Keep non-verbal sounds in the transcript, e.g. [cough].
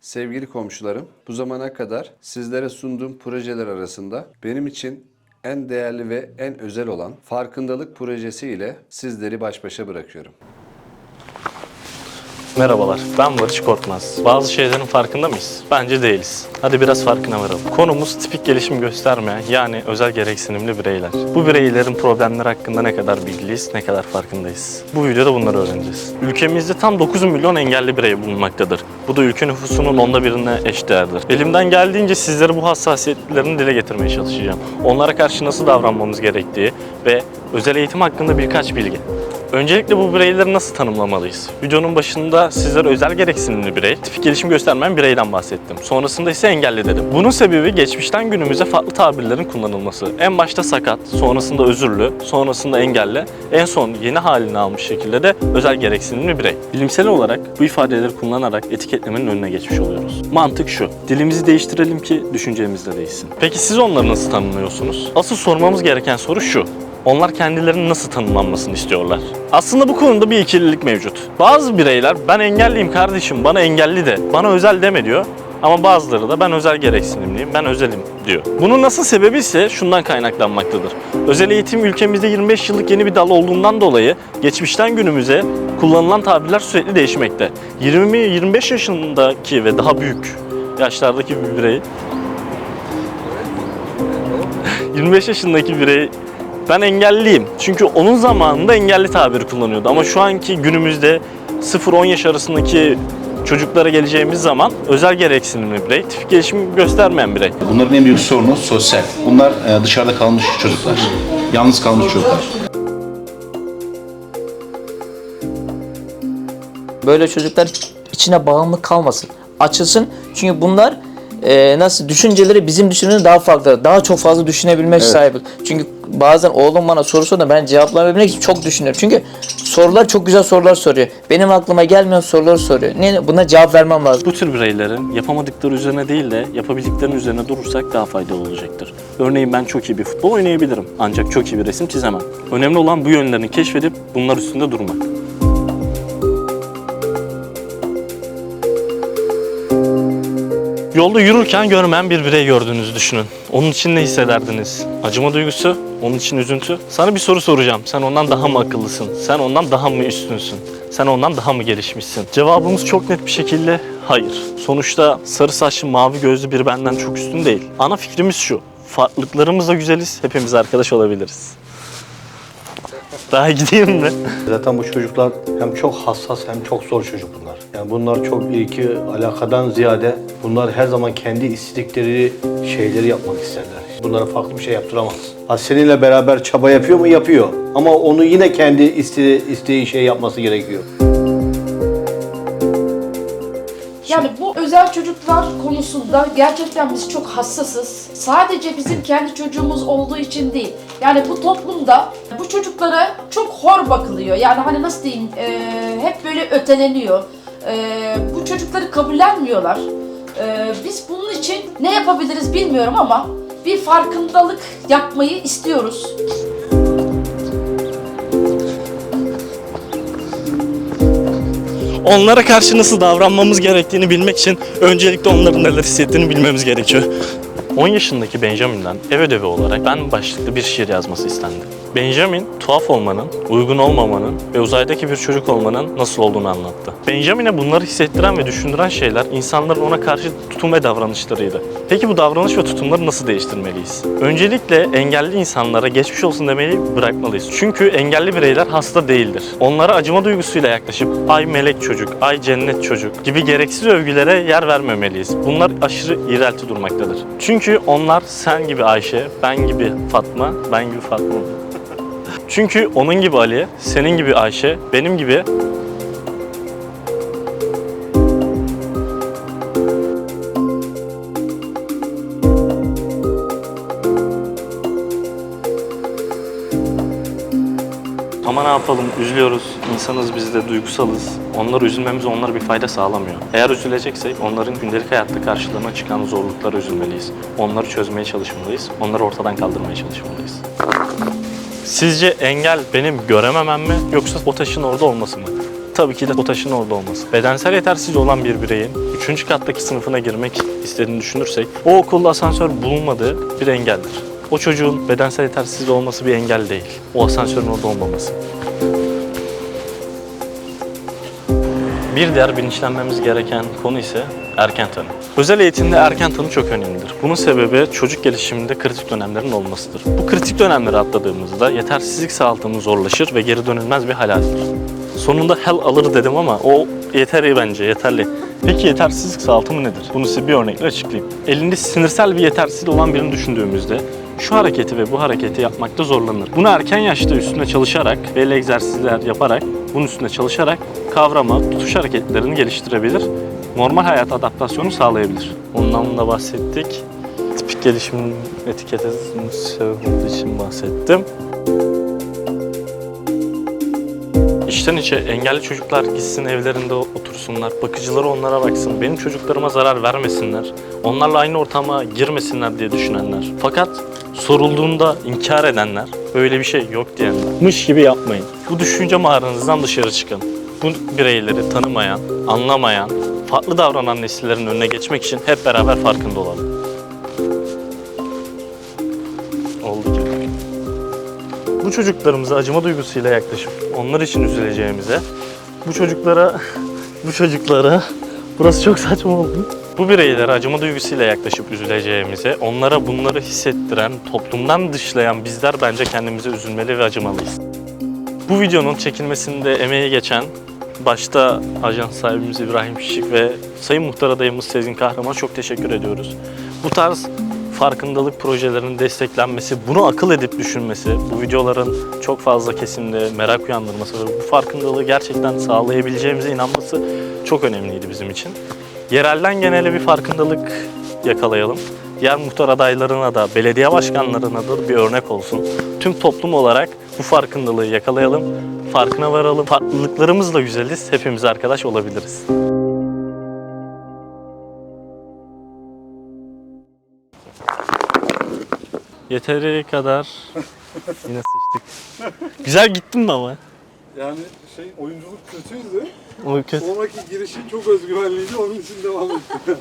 Sevgili komşularım, bu zamana kadar sizlere sunduğum projeler arasında benim için en değerli ve en özel olan farkındalık projesi ile sizleri baş başa bırakıyorum. Merhabalar, ben Barış Korkmaz. Bazı şeylerin farkında mıyız? Bence değiliz. Hadi biraz farkına varalım. Konumuz tipik gelişim göstermeyen yani özel gereksinimli bireyler. Bu bireylerin problemleri hakkında ne kadar bilgiliyiz, ne kadar farkındayız? Bu videoda bunları öğreneceğiz. Ülkemizde tam 9 milyon engelli birey bulunmaktadır. Bu da ülke nüfusunun onda birine eşdeğerdir. Elimden geldiğince sizlere bu hassasiyetlerini dile getirmeye çalışacağım. Onlara karşı nasıl davranmamız gerektiği ve özel eğitim hakkında birkaç bilgi. Öncelikle bu bireyleri nasıl tanımlamalıyız? Videonun başında sizlere özel gereksinimli birey, tipik gelişim göstermeyen bireyden bahsettim. Sonrasında ise engelli dedim. Bunun sebebi geçmişten günümüze farklı tabirlerin kullanılması. En başta sakat, sonrasında özürlü, sonrasında engelli, en son yeni halini almış şekilde de özel gereksinimli birey. Bilimsel olarak bu ifadeleri kullanarak etiketlemenin önüne geçmiş oluyoruz. Mantık şu, dilimizi değiştirelim ki düşüncemiz de değişsin. Peki siz onları nasıl tanımlıyorsunuz? Asıl sormamız gereken soru şu. Onlar kendilerinin nasıl tanımlanmasını istiyorlar? Aslında bu konuda bir ikililik mevcut. Bazı bireyler ben engelliyim kardeşim bana engelli de bana özel deme diyor. Ama bazıları da ben özel gereksinimliyim, ben özelim diyor. Bunun nasıl sebebi ise şundan kaynaklanmaktadır. Özel eğitim ülkemizde 25 yıllık yeni bir dal olduğundan dolayı geçmişten günümüze kullanılan tabirler sürekli değişmekte. 20-25 yaşındaki ve daha büyük yaşlardaki bir birey [laughs] 25 yaşındaki birey ben engelliyim. Çünkü onun zamanında engelli tabiri kullanıyordu. Ama şu anki günümüzde 0-10 yaş arasındaki çocuklara geleceğimiz zaman özel gereksinimli birey, tipik gelişim göstermeyen birey. Bunların en büyük sorunu sosyal. Bunlar e, dışarıda kalmış çocuklar. Yalnız kalmış çocuklar. Böyle çocuklar içine bağımlı kalmasın. Açılsın. Çünkü bunlar e, nasıl düşünceleri bizim düşündüğümüzden daha farklı. Daha çok fazla düşünebilme sahibi. Çünkü bazen oğlum bana soru soruyor ben cevaplayabilmek için çok düşünüyorum. Çünkü sorular çok güzel sorular soruyor. Benim aklıma gelmeyen soruları soruyor. Ne, buna cevap vermem lazım. Bu tür bireylerin yapamadıkları üzerine değil de yapabildiklerinin üzerine durursak daha faydalı olacaktır. Örneğin ben çok iyi bir futbol oynayabilirim ancak çok iyi bir resim çizemem. Önemli olan bu yönlerini keşfedip bunlar üstünde durmak. Yolda yürürken görmeyen bir birey gördüğünüzü düşünün. Onun için ne hissederdiniz? Acıma duygusu, onun için üzüntü. Sana bir soru soracağım. Sen ondan daha mı akıllısın? Sen ondan daha mı üstünsün? Sen ondan daha mı gelişmişsin? Cevabımız çok net bir şekilde hayır. Sonuçta sarı saçlı mavi gözlü biri benden çok üstün değil. Ana fikrimiz şu. Farklılıklarımızla güzeliz. Hepimiz arkadaş olabiliriz. Daha gideyim mi? Zaten bu çocuklar hem çok hassas hem çok zor çocuk bunlar. Yani bunlar çok ilki alakadan ziyade bunlar her zaman kendi istedikleri şeyleri yapmak isterler. Bunlara farklı bir şey yaptıramaz. Ha seninle beraber çaba yapıyor mu? Yapıyor. Ama onu yine kendi iste, isteği şey yapması gerekiyor. Yani bu özel çocuklar konusunda gerçekten biz çok hassasız. Sadece bizim kendi çocuğumuz olduğu için değil. Yani bu toplumda bu çocuklara çok hor bakılıyor. Yani hani nasıl diyeyim e, hep böyle öteleniyor. E, bu çocukları kabullenmiyorlar. E, biz bunun için ne yapabiliriz bilmiyorum ama bir farkındalık yapmayı istiyoruz. Onlara karşı nasıl davranmamız gerektiğini bilmek için öncelikle onların neler hissettiğini bilmemiz gerekiyor. 10 yaşındaki Benjamin'den ev ödevi olarak ben başlıklı bir şiir yazması istendi. Benjamin, tuhaf olmanın, uygun olmamanın ve uzaydaki bir çocuk olmanın nasıl olduğunu anlattı. Benjamin'e bunları hissettiren ve düşündüren şeyler insanların ona karşı tutum ve davranışlarıydı. Peki bu davranış ve tutumları nasıl değiştirmeliyiz? Öncelikle engelli insanlara geçmiş olsun demeyi bırakmalıyız. Çünkü engelli bireyler hasta değildir. Onlara acıma duygusuyla yaklaşıp ay melek çocuk, ay cennet çocuk gibi gereksiz övgülere yer vermemeliyiz. Bunlar aşırı iğrelti durmaktadır. Çünkü onlar sen gibi Ayşe, ben gibi Fatma, ben gibi Fatma. Çünkü onun gibi Ali, senin gibi Ayşe, benim gibi Ama ne yapalım üzülüyoruz. İnsanız biz de duygusalız. Onları üzülmemiz onlara bir fayda sağlamıyor. Eğer üzüleceksek onların gündelik hayatta karşılarına çıkan zorluklara üzülmeliyiz. Onları çözmeye çalışmalıyız. Onları ortadan kaldırmaya çalışmalıyız. Sizce engel benim görememem mi yoksa o taşın orada olması mı? tabii ki de BOTAŞ'ın orada olması. Bedensel yetersiz olan bir bireyin 3. kattaki sınıfına girmek istediğini düşünürsek o okulda asansör bulunmadığı bir engeldir. O çocuğun bedensel yetersiz olması bir engel değil. O asansörün orada olmaması. Bir diğer bilinçlenmemiz gereken konu ise erken tanı. Özel eğitimde erken tanı çok önemlidir. Bunun sebebi çocuk gelişiminde kritik dönemlerin olmasıdır. Bu kritik dönemleri atladığımızda yetersizlik sağaltımı zorlaşır ve geri dönülmez bir hal alır. Sonunda hel alır dedim ama o yeterli bence, yeterli. Peki yetersizlik sağaltımı nedir? Bunu size bir örnekle açıklayayım. Elinde sinirsel bir yetersizliği olan birini düşündüğümüzde şu hareketi ve bu hareketi yapmakta zorlanır. Bunu erken yaşta üstüne çalışarak, belli egzersizler yaparak, bunun üstüne çalışarak kavrama, tutuş hareketlerini geliştirebilir. Normal hayat adaptasyonu sağlayabilir. Ondan da bahsettik. Tipik gelişimin etiketinin sebep olduğu için bahsettim. İçten içe engelli çocuklar gitsin evlerinde otursunlar, bakıcıları onlara baksın, benim çocuklarıma zarar vermesinler, onlarla aynı ortama girmesinler diye düşünenler. Fakat sorulduğunda inkar edenler, böyle bir şey yok diyenler, mış gibi yapmayın. Bu düşünce mağaranızdan dışarı çıkın. Bu bireyleri tanımayan, anlamayan, farklı davranan nesillerin önüne geçmek için hep beraber farkında olalım. Oldu ki. Bu çocuklarımıza acıma duygusuyla yaklaşıp onlar için üzüleceğimize, bu çocuklara, [laughs] bu çocuklara, burası çok saçma oldu. Bu bireylere acıma duygusuyla yaklaşıp üzüleceğimize, onlara bunları hissettiren, toplumdan dışlayan bizler bence kendimize üzülmeli ve acımalıyız. Bu videonun çekilmesinde emeği geçen başta ajans sahibimiz İbrahim Şişik ve Sayın Muhtar adayımız Sezgin Kahraman çok teşekkür ediyoruz. Bu tarz farkındalık projelerinin desteklenmesi, bunu akıl edip düşünmesi, bu videoların çok fazla kesimde merak uyandırması ve bu farkındalığı gerçekten sağlayabileceğimize inanması çok önemliydi bizim için. Yerelden genele bir farkındalık yakalayalım. Diğer muhtar adaylarına da, belediye başkanlarına da bir örnek olsun. Tüm toplum olarak bu farkındalığı yakalayalım, farkına varalım. Farklılıklarımızla güzeliz, hepimiz arkadaş olabiliriz. Yeteri kadar yine sıçtık. [laughs] Güzel gittin mi ama? Yani şey oyunculuk kötüydü. O kötü. Sonraki girişin çok özgüvenliydi onun için devam ettim. [laughs]